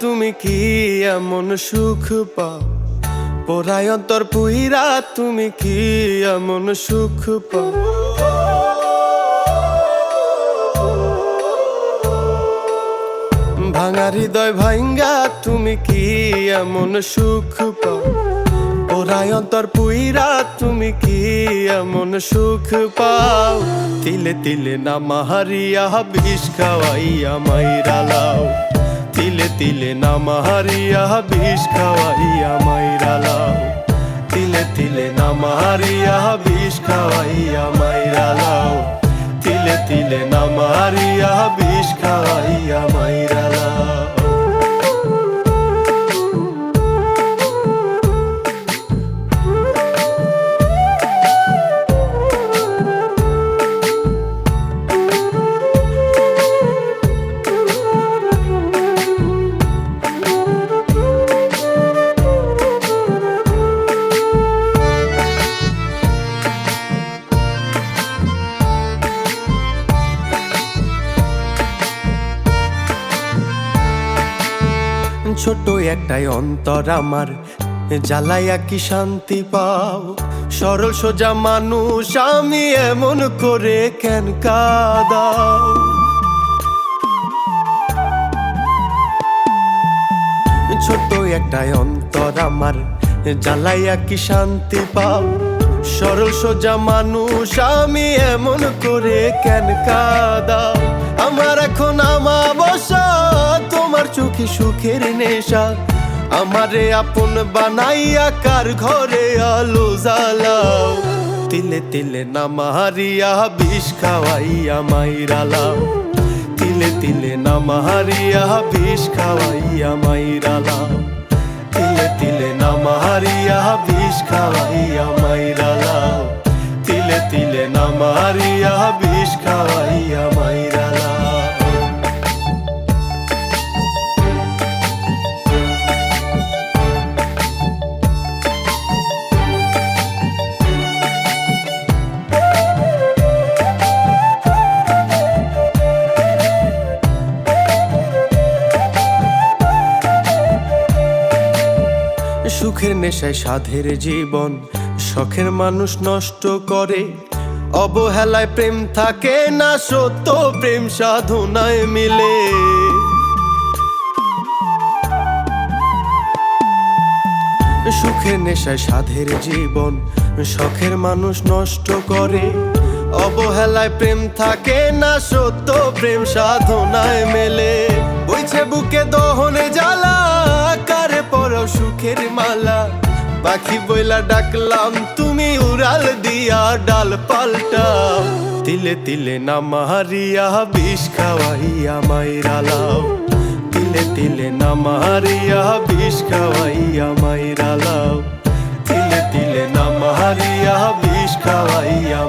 তুমি কি এমন সুখ পাও? পোড়ায় অন্তর পুইরা, তুমি কি এমন সুখ পাও? ভাঙা হৃদয় ভাঙ্গা তুমি কি এমন সুখ পাও? ওরাই অন্তর পুইরা, তুমি কি এমন সুখ পাও? তিলে তিলে না মাহারিয়া, বিষ খাওয়াইয়া মাইরা লাও। তিলে নাম হারিয়া বিষ খাওয়াইয়া মাইরা লাউ তিলে তিলে নাম হারিয়া বিষ খাওয়াইয়া মাইরা লাউ তিলে তিলে নাম হারিয়া বিষ খাওয়াইয়া মাইরা ছোট একটাই অন্তর আমার। জ্বালাইয়া কি শান্তি পাও? সরল সোজা মানুষ, আমি এমন করে কেন কাদাও? ছোট একটাই অন্তর আমার। জ্বালাইয়া কি শান্তি পাও? সরল সোজা মানুষ, আমি এমন করে কেন কাদাও? চোখে সুখের নেশা। আমারে আপন বানাইয়া কার ঘরে আলো জ্বালাও। তিলে তিলে না মারিয়া বিষ খাওয়াইয়া মাইরালাও তিলে তিলে না মারিয়া বিষ খাওয়াইয়া মাইরালাও তিলে তিলে না মারিয়া বিষ খাওয়াইয়া মাইরালাও তিলে তিলে না মারিয়া বিষ খাওয়াইয়া সুখের নেশায় সাধের জীবন, শখের মানুষ নষ্ট করে। অবহেলায় প্রেম থাকে না সত্য, প্রেম সাধনায় মিলে। সুখের নেশায় সাধের জীবন, শখের মানুষ নষ্ট করে। অবহেলায় প্রেম থাকে না সত্য, প্রেম সাধনায় মেলে। বইছে বুকে দহনে জ্বালা সুখের মালা। পাখি বইলা ডাকলাম, তুমি উড়াল দিয়া ডাল পাল্টা। তিলে তিলে না মারিয়া, বিষ খাওয়াইয়া মাইরালাও তিলে তিলে না মারিয়া, বিষ খাওয়াইয়া মাইরালাও তিলে তিলে না মারিয়া, বিষ খাওয়াইয়া